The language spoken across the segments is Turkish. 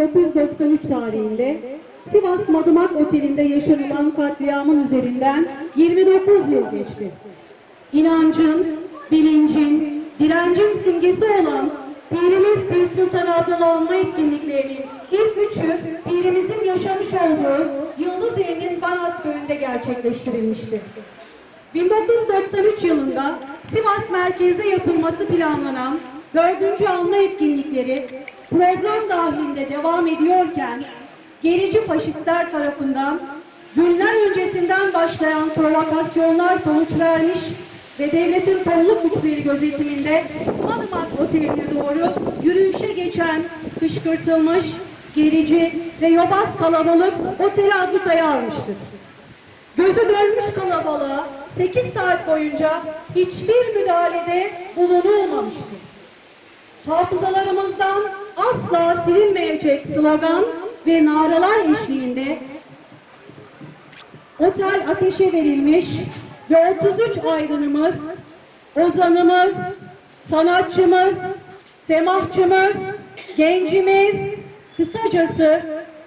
1993 tarihinde Sivas Madımak Oteli'nde yaşanılan katliamın üzerinden 29 yıl geçti. İnancın, bilincin, direncin simgesi olan Pirimiz Pir Sultan Abdullah olma etkinliklerinin ilk üçü Pirimizin yaşamış olduğu Yıldız Evinin Banas köyünde gerçekleştirilmiştir. 1993 yılında Sivas merkezde yapılması planlanan 4. anma etkinlikleri program dahilinde devam ediyorken gerici faşistler tarafından günler öncesinden başlayan provokasyonlar sonuç vermiş ve devletin kolluk güçleri gözetiminde Madımak Oteli'ne doğru yürüyüşe geçen kışkırtılmış, gerici ve yobaz kalabalık oteli ablukaya almıştır. Gözü dönmüş kalabalığa 8 saat boyunca hiçbir müdahalede bulunulmamıştır. Hafızalarımızdan asla silinmeyecek slogan ve naralar eşliğinde otel ateşe verilmiş ve 33 aydınımız, ozanımız, sanatçımız, semahçımız, gencimiz, kısacası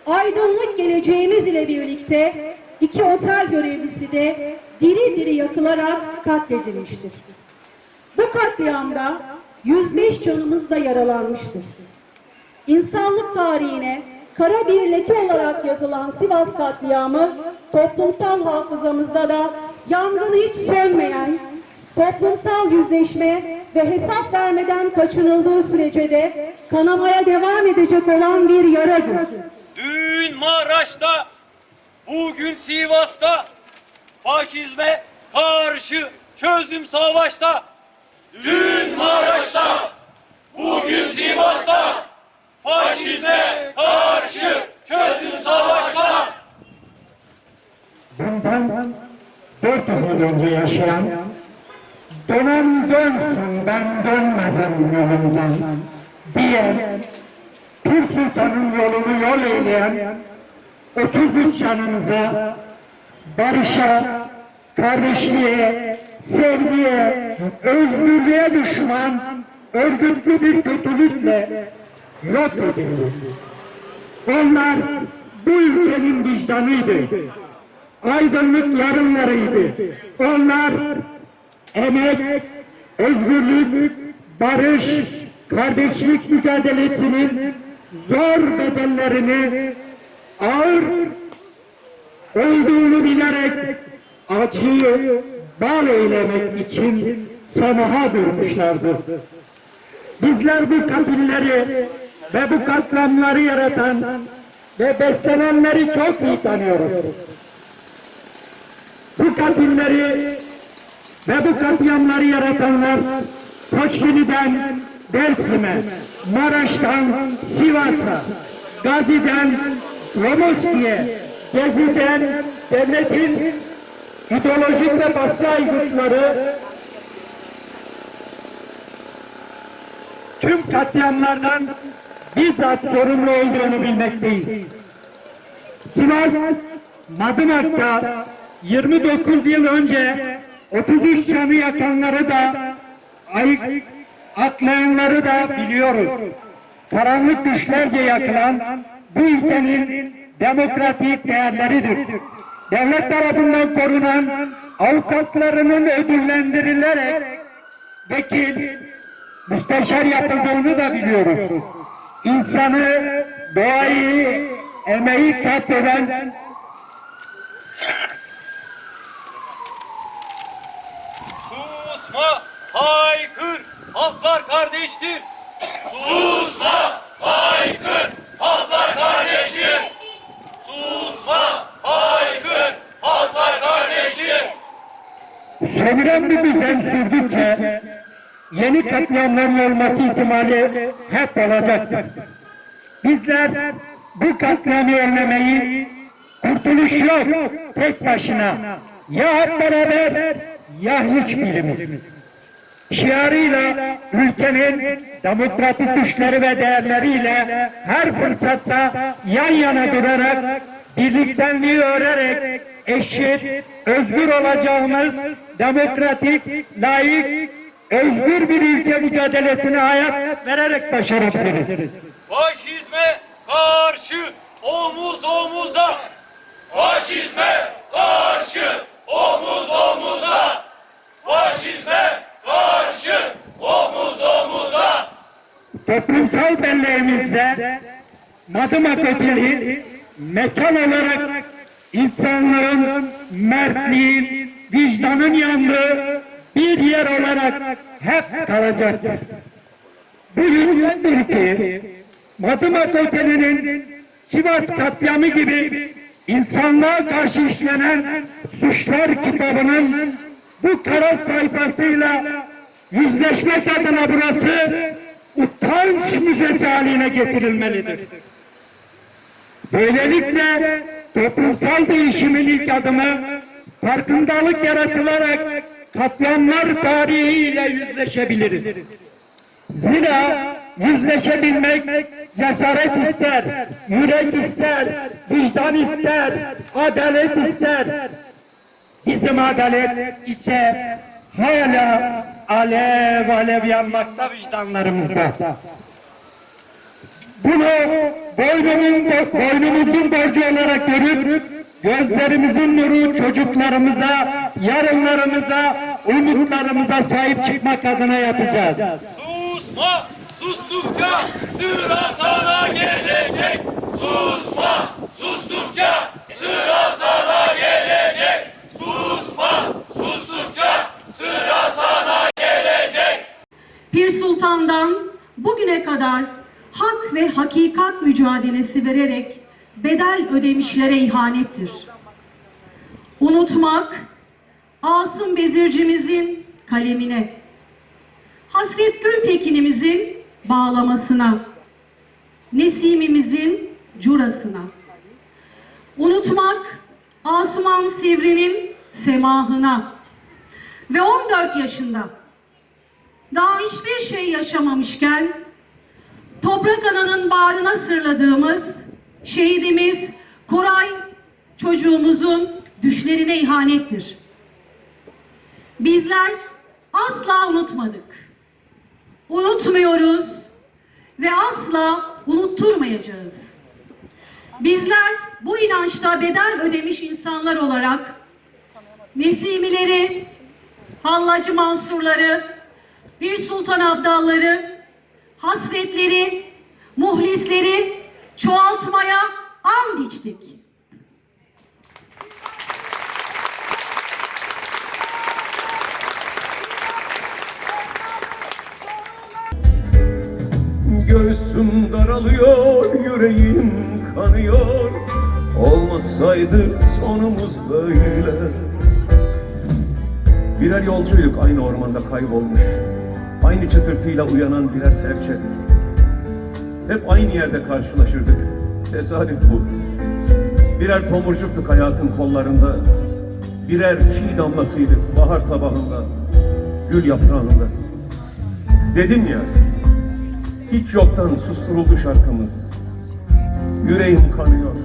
aydınlık geleceğimiz ile birlikte iki otel görevlisi de diri diri yakılarak katledilmiştir. Bu katliamda 105 canımız da yaralanmıştır. İnsanlık tarihine kara bir leke olarak yazılan Sivas katliamı toplumsal hafızamızda da yangını hiç sönmeyen, toplumsal yüzleşme ve hesap vermeden kaçınıldığı sürece de kanamaya devam edecek olan bir yaradır. Dün Maraş'ta, bugün Sivas'ta, faşizme karşı çözüm savaşta. Dün Maraş'ta, bugün Sivas'ta, faşizme karşı çözüm savaşta. bundan 400 yıl önce yaşayan dönem dönsün ben dönmezim yolumdan diyen Pir Sultan'ın yolunu yol eyleyen 33 canımıza barışa, kardeşliğe, sevgiye, özgürlüğe düşman örgütlü bir kötülükle yok edildi. Onlar bu ülkenin vicdanıydı. Aydınlık yarınlarıydı. Onlar emek, özgürlük, barış, kardeşlik mücadelesinin zor bedellerini ağır olduğunu bilerek acıyı bal eylemek için samaha durmuşlardı. Bizler bu katilleri ve bu katliamları yaratan ve beslenenleri çok iyi tanıyoruz. Bu katilleri ve bu katliamları yaratanlar Koçgili'den Dersim'e, Maraş'tan Sivas'a, Gazi'den Romoski'ye, Gezi'den devletin ideolojik ve baskı aygıtları tüm katliamlardan bizzat sorumlu olduğunu bilmekteyiz. Sivas, Madımak'ta 29 yıl önce 33 canı yakanları da ayık, aklayanları da biliyoruz. Karanlık güçlerce yakılan bu ülkenin demokratik değerleridir. Devlet tarafından korunan avukatlarının ödüllendirilerek vekil, müsteşar yapıldığını da biliyoruz. İnsanı, doğayı, emeği katleden Susma, haykır, halklar kardeştir. Susma, haykır, halklar kardeştir. Susma, haykır, halklar kardeştir. Sömüren bir düzen sürdükçe yeni katliamların olması ihtimali hep olacaktır. Bizler bu katliamı önlemeyi kurtuluş yok tek başına ya hep beraber ya hiçbirimiz şiarıyla ülkenin demokratik güçleri ve değerleriyle her fırsatta yan yana durarak birliktenliği örerek eşit, özgür olacağımız demokratik, layık, özgür bir ülke mücadelesine hayat vererek başarabiliriz. Faşizme karşı omuz omuza. Faşizme karşı omuz omuza. Faşizme karşı omuz omuza. toplumsal belleğimizde Madımak Oteli mekan olarak insanlığın mertliğin, vicdanın yandığı bir yer olarak hep kalacaktır. Bu yüzdendir ki Madımak Oteli'nin Sivas katliamı gibi insanlığa karşı işlenen suçlar kitabının bu kara sayfasıyla yüzleşmek adına burası utanç müzesi haline getirilmelidir. Böylelikle toplumsal değişimin ilk adımı farkındalık yaratılarak katliamlar tarihiyle yüzleşebiliriz. Zira yüzleşebilmek cesaret ister, yürek ister, vicdan ister, adalet ister. Bizim adalet ise hala alev alev yanmakta vicdanlarımızda. Bunu boynumun, boynumuzun borcu olarak görüp gözlerimizin nuru çocuklarımıza, yarınlarımıza, umutlarımıza sahip çıkmak adına yapacağız. Susma, sustukça sıra sana gelecek. Susma, sustukça sıra sana gelecek. Susma, sustukça sıra sana gelecek. Pir Sultan'dan bugüne kadar hak ve hakikat mücadelesi vererek bedel ödemişlere ihanettir. Unutmak, Asım Bezircimizin kalemine, Hasret Gültekin'imizin bağlamasına, Nesim'imizin curasına. Unutmak, Asuman Sivri'nin semahına ve 14 yaşında daha hiçbir şey yaşamamışken toprak ananın bağrına sırladığımız şehidimiz Koray çocuğumuzun düşlerine ihanettir. Bizler asla unutmadık. Unutmuyoruz ve asla unutturmayacağız. Bizler bu inançta bedel ödemiş insanlar olarak Nesimileri, Hallacı Mansurları, Bir Sultan Abdalları, hasretleri, muhlisleri çoğaltmaya and içtik. Göğsüm daralıyor, yüreğim kanıyor. Olmasaydı sonumuz böyle. Birer yolcuyduk aynı ormanda kaybolmuş Aynı çıtırtıyla uyanan birer serçe. Hep aynı yerde karşılaşırdık. Tesadüf bu. Birer tomurcuktuk hayatın kollarında. Birer çiğ damlasıydık bahar sabahında. Gül yaprağında. Dedim ya hiç yoktan susturuldu şarkımız. Yüreğim kanıyor.